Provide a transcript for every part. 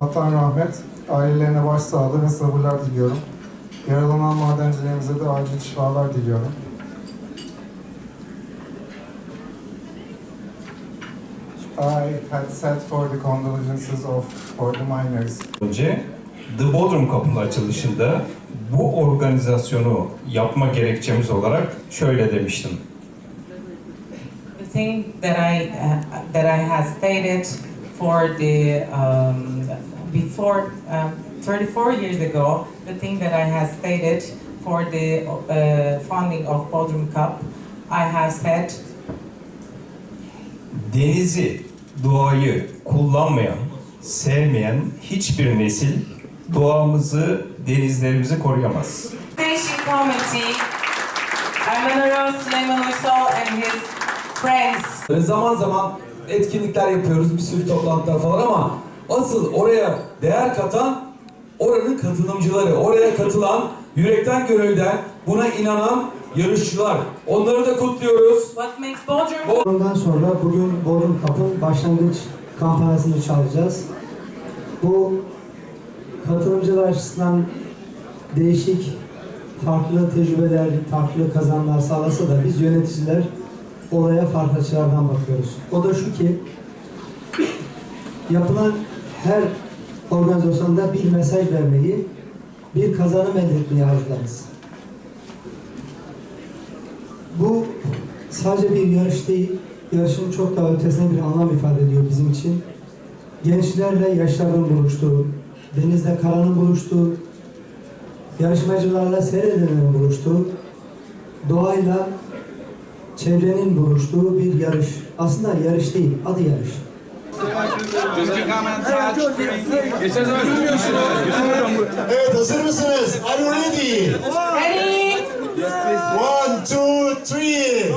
Vatan rahmet, ailelerine başsağlığı ve sabırlar diliyorum. Yaralanan madencilerimize de acil şifalar diliyorum. I had said for the condolences of for the miners. önce The Bodrum Kapılı açılışında bu organizasyonu yapma gerekçemiz olarak şöyle demiştim. The thing that I uh, that I had stated for the um, before um, 34 years ago, the thing that I had stated for the uh, funding of Bodrum Cup, I have said Denizi, doğayı kullanmayan, sevmeyen hiçbir nesil doğamızı, denizlerimizi koruyamaz. Station Committee, Emmanuel Süleyman Uysal and his friends zaman zaman etkinlikler yapıyoruz, bir sürü toplantılar falan ama asıl oraya değer katan oranın katılımcıları, oraya katılan, yürekten gönülden buna inanan yarışçılar. Onları da kutluyoruz. What makes Bodrum Ondan sonra bugün Bodrum Kap'ın başlangıç kampanyasını çalacağız. Bu katılımcılar açısından değişik, farklı tecrübeler, farklı kazanımlar sağlasa da biz yöneticiler olaya farklı açılardan bakıyoruz. O da şu ki, yapılan her organizasyonda bir mesaj vermeyi, bir kazanım elde etmeyi arzularız. Bu sadece bir yarış değil, yarışın çok daha ötesine bir anlam ifade ediyor bizim için. Gençlerle yaşların buluştuğu, denizle karanın buluştuğu, yarışmacılarla seyredenlerin buluştuğu, doğayla çevrenin buluştuğu bir yarış. Aslında yarış değil, adı yarış. Evet hazır mısınız? Are you ready? ready? One, two, three.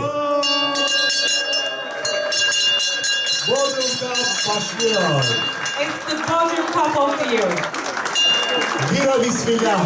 Bodrum Cup başlıyor. It's the Bodrum Cup of the year. Bira bismillah.